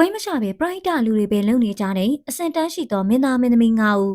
ပွဲမရှာပဲပရိုက်တာလူတွေပဲလုံနေကြတဲ့အစင်တန်းရှိသောမင်းသားမင်းသမီး၅ဦး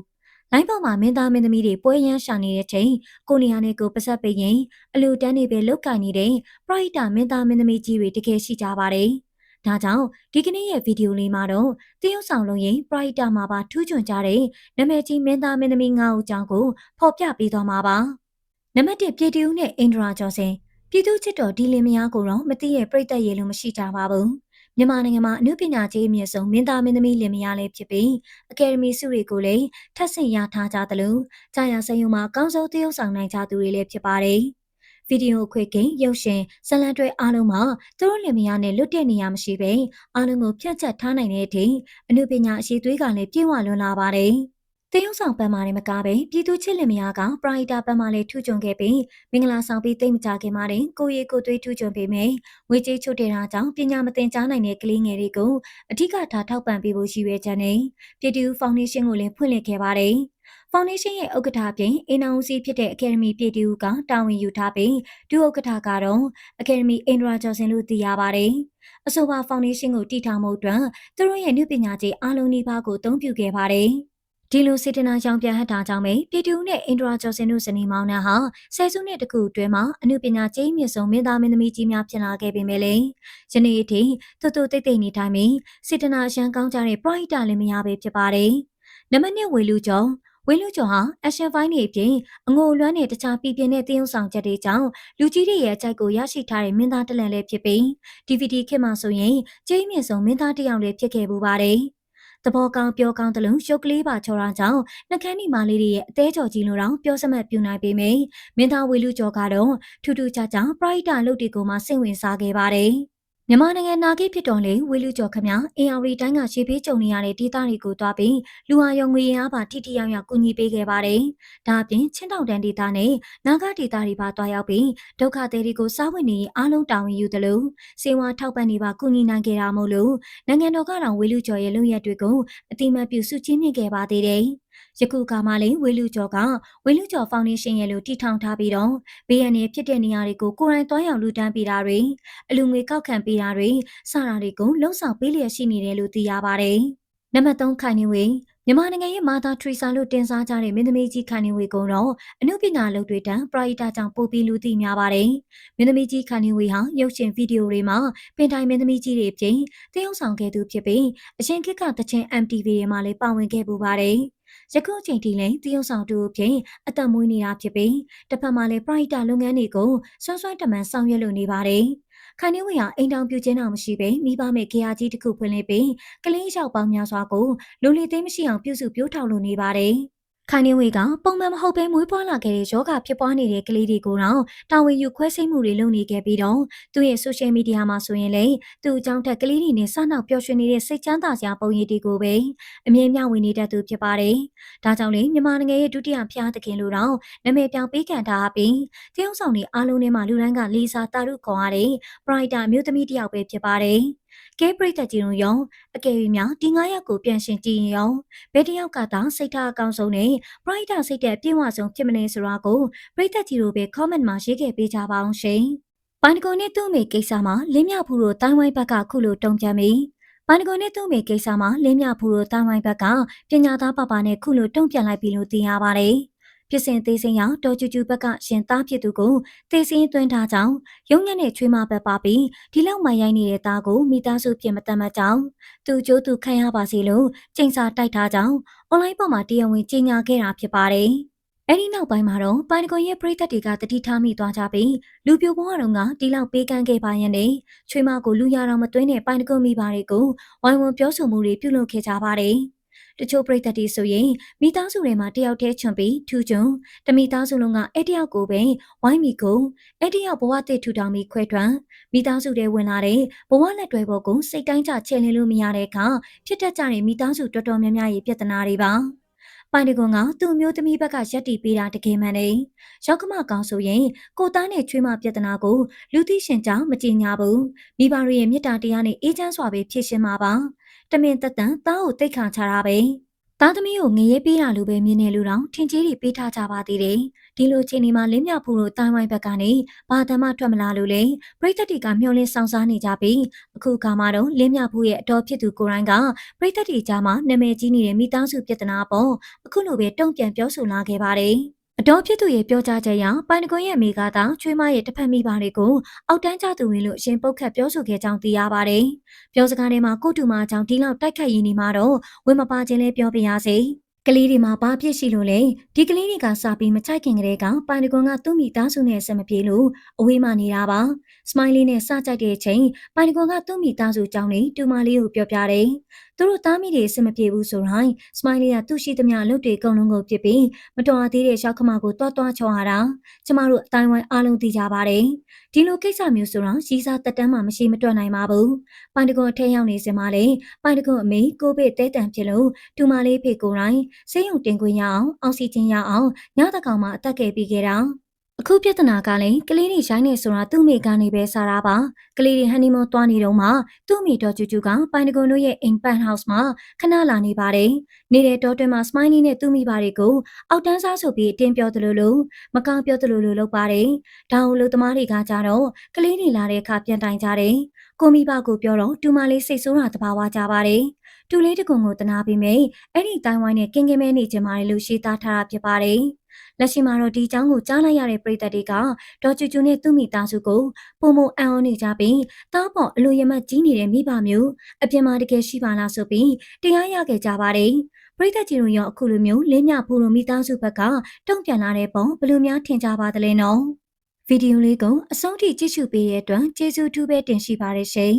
လိုင်းပေါ်မှာမင်းသားမင်းသမီးတွေပွဲရမ်းရှာနေတဲ့ချိန်ကိုနေရာနဲ့ကိုပစက်ပိတ်ရင်အလူတန်းတွေပဲလုတ်ကင်နေတဲ့ပရိုက်တာမင်းသားမင်းသမီးကြီးတွေတကယ်ရှိကြပါတယ်။ဒါကြောင့်ဒီကနေ့ရဲ့ဗီဒီယိုလေးမှာတော့တရုတ်ဆောင်လုံးရင်ပရိုက်တာမှာပါထူးချွန်ကြတဲ့နာမည်ကြီးမင်းသားမင်းသမီး၅ဦးအကြောင်းကိုဖော်ပြပေးသွားမှာပါ။နံပါတ်1ပြည်တူးနဲ့အင်ဒရာကျော်စင်ပြည်သူချစ်တော်ဒီလင်မယားကိုတော့မသိရဲ့ပြိတ္တရေလုံးမရှိကြပါဘူး။ မြန်မာနိုင်ငံမှာအမှုပညာကြီးအမြင့်ဆုံးမင်းသားမင်းသမီးလင်မယားလည်းဖြစ်ပြီးအကယ်ဒမီဆုတွေကိုလည်းထပ်ဆင့်ရထားကြသလိုကြာရစံယုံမှာကောင်းဆုံးသရုပ်ဆောင်နိုင်ကြသူတွေလည်းဖြစ်ပါတယ်။ဗီဒီယိုခွေကိန်းရုပ်ရှင်ဇလံတွေအားလုံးမှာသူတို့လင်မယားနဲ့လွတ်တဲ့နေရာမရှိဘဲအားလုံးကိုဖြတ်ချက်ထားနိုင်တဲ့အထိအမှုပညာအရှိသွေးကလည်းပြည့်ဝလွန်လာပါတယ်။ တရုံဆောင်ပန်းမာနဲ့မကားပဲပြည်သူချစ်လင်မယားကပရိုက်တာပန်းမာလေးထူးချွန်ခဲ့ပြီးမင်္ဂလာဆောင်ပြီးတိတ်မကြခင်မှာတင်ကိုရီကိုသွေးထူးချွန်ပေမယ့်ငွေကြေးချုပ်တဲ့တာကြောင့်ပညာမသင်ကြားနိုင်တဲ့ကလေးငယ်တွေကိုအထူးကထားထောက်ပံ့ပေးဖို့ရှိရဲချက်နဲ့ပြည်သူဖောင်ဒေးရှင်းကိုလည်းဖွင့်လှစ်ခဲ့ပါတယ်။ဖောင်ဒေးရှင်းရဲ့ဥက္ကဋ္ဌပြင်အင်နာဦးစီးဖြစ်တဲ့အကယ်ဒမီပြည်သူကတာဝန်ယူထားပြီးဒုဥက္ကဋ္ဌကတော့အကယ်ဒမီအင်ဒရာကျော်စင်လို့သိရပါတယ်။အဆိုပါဖောင်ဒေးရှင်းကိုတည်ထောင်မှုအတွက်သူတို့ရဲ့နုပညာကြီးအားလုံးနှိပါကိုအသုံးပြုခဲ့ပါတယ်။ ဒီလိုစေတနာကြောင့်ပြန်ဟတ်တာကြောင့်ပဲပြည်သူနဲ့အင်ဒရာကျော်စင်တို့ဇနီးမောင်နှံဟာဆယ်စုနှစ်တခုအတွင်းမှာအမှုပညာကြီးမြင့်ဆုံးမင်းသားမင်းသမီးကြီးများဖြစ်လာခဲ့ပေမဲ့လေယနေ့အထိတူတူတိတ်တိတ်နေတိုင်းပြီးစေတနာအရှမ်းကောင်းကြတဲ့ပရိုက်တာလည်းမရပဲဖြစ်ပါတယ်နံပါတ်1ဝေလူကျော်ဝင်းလူကျော်ဟာအရှင်ဖိုင်းနေအပြင်အငိုလွမ်းနဲ့တခြားပြည်ပြင်းတဲ့တင်းုံဆောင်ချက်တွေကြောင့်လူကြီးတွေရဲ့အကြိုက်ကိုရရှိထားတဲ့မင်းသားတလန်လေးဖြစ်ပြီး DVD ခေတ်မှာဆိုရင်ကျင်းမြင့်ဆုံးမင်းသားတစ်ယောက်လေးဖြစ်ခဲ့ပူပါတယ်။ သဘောကောင်းပြောကောင်းသလိုရုပ်ကလေးပါချော်တာကြောင့်နှကန်းဒီမာလေးတွေရဲ့အသေးကြော်ကြီးလိုတောင်ပြောစမှတ်ပြူနိုင်ပေမယ့်မင်းသားဝေလူကျော်ကတော့ထူးထူးခြားခြားပရိုက်တာလုပ်တွေကိုမှစိတ်ဝင်စားခဲ့ပါတယ် မြန်မာနိုင်ငံနာဂိဖြစ်တော်လေဝေလူကျော်ခမအင်အားရီတိုင်းကရှေးပေးကြုံနေရတဲ့ဒေသတွေကိုတွားပြီးလူဟာရုံငွေအားပါထိထိရောက်ရောက်ကူညီပေးခဲ့ပါတယ်။ဒါအပြင်ချင်းတောင်တန်းဒေသနဲ့နာဂဒေသတွေပါတွားရောက်ပြီးဒုက္ခသည်တွေကိုစားဝတ်နေရေးအားလုံးတာဝန်ယူသလိုစေဝါထောက်ပံ့နေပါကူညီနိုင်ခဲ့တာမို့လို့နိုင်ငံတော်ကတော့ဝေလူကျော်ရဲ့လုပ်ရက်တွေကိုအတိမတ်ပြုစုချင်းမြင့်ခဲ့ပါသေးတယ်။ ယခုအခါမှလည်းဝေလူကျော်ကဝေလူကျော်ဖောင်ဒေးရှင်းရဲ့လို့တည်ထောင်ထားပြီးတော့ဘေးရန်ရဲ့ဖြစ်တဲ့နေရာတွေကိုကိုယ်တိုင်တွားရောက်လူတန်းပေးတာတွေအလူငွေကောက်ခံပေးတာတွေစတာတွေကိုလှုံ့ဆော်ပေးလျက်ရှိနေတယ်လို့သိရပါတယ်။နံပါတ်3ခိုင်နေဝေမြန်မာနိုင်ငံရဲ့မာသာထရီဆာလို့တင်စားကြတဲ့မင်းသမီးကြီးခန်နေဝေကုံတော့အနုပညာလုပ်တွေတန်းပရိုက်တာကြောင့်ပို့ပြီးလူသိများပါတယ်။မင်းသမီးကြီးခန်နေဝေဟာရုပ်ရှင်ဗီဒီယိုတွေမှာပင်တိုင်မင်းသမီးကြီးတွေပြင်တရုပ်ဆောင်ခဲ့သူဖြစ်ပြီးအရှင်ခေတ်ကတချင်း MTV တွေမှာလည်းပါဝင်ခဲ့ပူပါတယ်။ ယခုအချိန်ထိလည်းတရုတ်ဆောင်တူအဖြစ်အသက်မွေးနေတာဖြစ်ပြီးတစ်ဖက်မှာလည်းပရိုက်တာလုပ်ငန်းတွေကိုဆွမ်းဆွမ်းတမန်ဆောင်ရွက်လိုနေပါတယ်။ခိုင်နေဝေဟာအိမ်တောင်ပြူခြင်းတော်မရှိဘဲမိဘမဲ့ခရာကြီးတစ်ခုဖွင့်လှစ်ပြီးကလေးရောက်ပေါင်းများစွာကိုလူလီသိမ်းမရှိအောင်ပြုစုပြောထောင်လိုနေပါတယ်။ ခိုင်နေဝေကပုံမှန်မဟုတ်ဘဲမွေးဖွားလာခဲ့တဲ့ယောဂဖြစ်ပွားနေတဲ့ကလေးတွေကိုတော့တာဝန်ယူခွဲစိတ်မှုတွေလုပ်နေခဲ့ပြီးတော့သူ့ရဲ့ social media မှာဆိုရင်လည်းသူ့အကြောင်းထက်ကလေးတွေနဲ့စနောက်ပျော်ရွှင်နေတဲ့စိတ်ချမ်းသာစရာပုံရိပ်တွေကိုပဲအမြဲမျှဝေနေတတ်သူဖြစ်ပါတယ်။ဒါကြောင့်လေမြန်မာနိုင်ငံရဲ့ဒုတိယဖျားသခင်လို့တော့နာမည်ပြောင်းပေးခံထားပြီးတရုတ်ဆောင်တွေအားလုံးထဲမှာလူတိုင်းကလီစာတာရုခေါ်ရတဲ့ Brighter မျိုးသမီးတစ်ယောက်ပဲဖြစ်ပါတယ်။ ကဲပရိသတ်ကြီးတို့ရောအကယ်၍များဒီငါးရက်ကိုပြန်ရှင်ကြည့်ရင်ရောဘယ်တယောက်ကသာစိတ်ထားအကောင်းဆုံးနဲ့ brighter စိတ်တဲ့အပြည့်အဝဆုံးဖြစ်မလဲဆိုတာကိုပရိသတ်ကြီးတို့ပဲ comment မှာရေးခဲ့ပေးကြပါအောင်ရှင်။ပန်တကွန်နဲ့သူ့မိကိစ္စမှာလင်းမြဖူတို့တိုင်းဝိုင်းဘက်ကခုလိုတုံ့ပြန်ပြီးပန်တကွန်နဲ့သူ့မိကိစ္စမှာလင်းမြဖူတို့တိုင်းဝိုင်းဘက်ကပညာသားပပနဲ့ခုလိုတုံ့ပြန်လိုက်ပြီလို့သိရပါတယ်။ ဖြစ်စဉ်သေးစိမ်ရောက်တော်ကျူကျူဘက်ကရှင်သားဖြစ်သူကိုသေစင်းသွင်းထားကြောင်းရုံညက်နဲ့ချွေးမဘက်ပါပြီးဒီလောက်မှရိုင်းနေတဲ့သားကိုမိသားစုဖြစ်မတတ်မှတ်ကြောင်းသူကျိုးသူခံရပါစေလို့ကျိန်စာတိုက်ထားကြောင်းအွန်လိုင်းပေါ်မှာတရားဝင်ကြေညာခဲ့တာဖြစ်ပါတယ်။အဲဒီနောက်ပိုင်းမှာတော့ပိုင်ကွန်ရဲ့ပရိသတ်တွေကတတိထားမိသွားကြပြီးလူပြိုဘဝတုန်းကဒီလောက်ပေးကမ်းခဲ့ပါရင်လေချွေးမကိုလူရတော်မသွင်းတဲ့ပိုင်ကွန်မိပါတွေကိုဝိုင်းဝန်းပြောဆိုမှုတွေပြုလုပ်ခဲ့ကြပါတယ်။ တချို့ပရိသတ်တွေဆိုရင်မိသားစုတွေမှာတယောက်တည်းချွန်ပြီးထူးချွန်တမိသားစုလုံးကအဲ့တယောက်ကိုပဲဝိုင်းမိကိုအဲ့တယောက်ဘဝတည်ထူထောင်ပြီးခွဲထွက်မိသားစုတွေဝင်လာတဲ့ဘဝလက်တွဲပေါ်ကိုစိတ်တိုင်းကြချဲလင်းလို့မရတဲ့အခါဖြစ်တတ်ကြတဲ့မိသားစုတော်တော်များများရဲ့ပြဿနာတွေပါပိုင်တကွန်ကသူ့မျိုးသမီးဘက်ကရက်တီပေးတာတကယ်မှန်တယ်။ရောက်ကမကောင်ဆိုရင်ကိုသားနဲ့ချွေးမပြဿနာကိုလူသိရှင်ကြောင့်မကြင်ညာဘူး။မိဘတွေရဲ့မေတ္တာတရားနဲ့အေးချမ်းစွာပဲဖြည့်ရှင်းမှာပါ။ တမင်တက်တန်သားကိုတိတ်ခါချတာပဲ။သားသမီးကိုငရေပေးတာလိုပဲမြင်နေလို့တော့ထင်ကြီးတွေပေးထားကြပါသေးတယ်။ဒီလိုချိန်ဒီမှာလင်းမြဖူတို့တိုင်ဝိုင်းဘက်ကနေဘာတမထွက်မလာလို့လေပရိသတ်တွေကမျှော်လင့်ဆောင်စားနေကြပြီးအခုကမှတော့လင်းမြဖူရဲ့အတော်ဖြစ်သူကိုရိုင်းကပရိသတ်တွေကြားမှာနာမည်ကြီးနေတဲ့မိသားစုပြဿနာပေါ့အခုလိုပဲတုံ့ပြန်ပြောဆိုလာခဲ့ပါတယ်။ အတော်ဖြစ်သူရဲ့ပြောကြားချက်အရပိုင်တကွန်ရဲ့မိကားတောင်ချွေးမရဲ့တစ်ဖက်မိပါတွေကိုအောက်တန်းကျသူဝင်လို့အရှင်ပုတ်ခတ်ပြောဆိုခဲ့ကြောင်းသိရပါတယ်။ပြောစကားထဲမှာကိုတူမအကြောင်းဒီလောက်တိုက်ခတ်ရင်းနေမှာတော့ဝင်မပါခြင်းလဲပြောပြရစေ။ ကလေးတွေမှာဘာဖြစ်ရှိလို့လဲဒီကလေးတွေကစပြီးမချိုက်ခင်ကလေးကပိုင်တကွန်ကသူ့မိသားစုနဲ့ဆက်မပြေလို့အဝေးမှနေတာပါစမိုင်းလေးနဲ့စကြိုက်တဲ့အချိန်ပိုင်တကွန်ကသူ့မိသားစုအကြောင်းလေးတူမလေးကိုပြောပြတယ်သူတို့သားမိတွေအဆင်မပြေဘူးဆိုတိုင်းစမိုင်းလေးကသူ့ရှိသမျှအလုပ်တွေအကုန်လုံးကိုပြစ်ပြီးမတော်အသေးတဲ့ရှောက်ခမကိုတွားတွားချောရတာကျမတို့အတိုင်းဝိုင်းအားလုံးသိကြပါတယ် ဒီလိုကိစ္စမျိုးဆိုတော့ရီစာတက်တန်းမှမရှိမတွက်နိုင်ပါဘူးပိုင်တကွန်ထဲရောက်နေစမှာလေပိုင်တကွန်အမေကိုဗစ်တဲတန်ဖြစ်လို့တူမလေးဖေကိုယ်တိုင်ဆေးရုံတင်ခွင့်ရအောင်အောက်ဆီဂျင်ရအောင်ညတကောင်မှအသက်ခဲ့ပြီးခဲ့တာ အခုပြဿနာကလည်းကလေးတွေရိုင်းနေဆိုတာသူ့မိကနေပဲစားတာပါကလေးတွေဟန်နီမွန်းသွားနေတော့မှသူ့မိတော်ကျူကျူကပိုင်တကွန်တို့ရဲ့အိမ်ပန်ဟောက်စ်မှာခဏလာနေပါတယ်နေတဲ့တော်တွင်မှာစမိုင်းလေးနဲ့သူ့မိပါတွေကိုအောက်တန်းစားဆိုပြီးအတင်းပြောသလိုလိုမကောင်းပြောသလိုလိုလုပ်ပါတယ်ဒါအောင်လို့သမားတွေကကြတော့ကလေးတွေလာတဲ့အခါပြန်တိုင်ကြတယ်ကိုမိဘကိုပြောတော့တူမလေးစိတ်ဆိုးတာတဘာဝကြပါတယ်တူလေးတကုံကိုတနာပြီးမိအဲ့ဒီတိုင်းဝိုင်းနဲ့ကင်းကင်းမဲနေကြပါလေလို့ရှင်းသားထားတာဖြစ်ပါတယ် လက်ရှိမှာတော့ဒီအကြောင်းကိုကြားလိုက်ရတဲ့ပရိသတ်တွေကဒေါ်ကျူကျူနဲ့သူ့မိသားစုကိုပုံမအံ့ဩနေကြပြီးတားပေါ်အလိုရမတ်ကြီးနေတဲ့မိဘမျိုးအပြင်မှာတကယ်ရှိပါလားဆိုပြီးတရားရခဲ့ကြပါတယ်ပရိသတ်ကြီးတို့ရောအခုလိုမျိုးလင်းမြဖူလိုမိသားစုဘက်ကတုံ့ပြန်လာတဲ့ပုံဘယ်လိုများထင်ကြပါသလဲနော်ဗီဒီယိုလေးကိုအဆုံးထိကြည့်ရှုပေးတဲ့အတွက်ကျေးဇူးတူပဲတင်ရှိပါတယ်ရှင်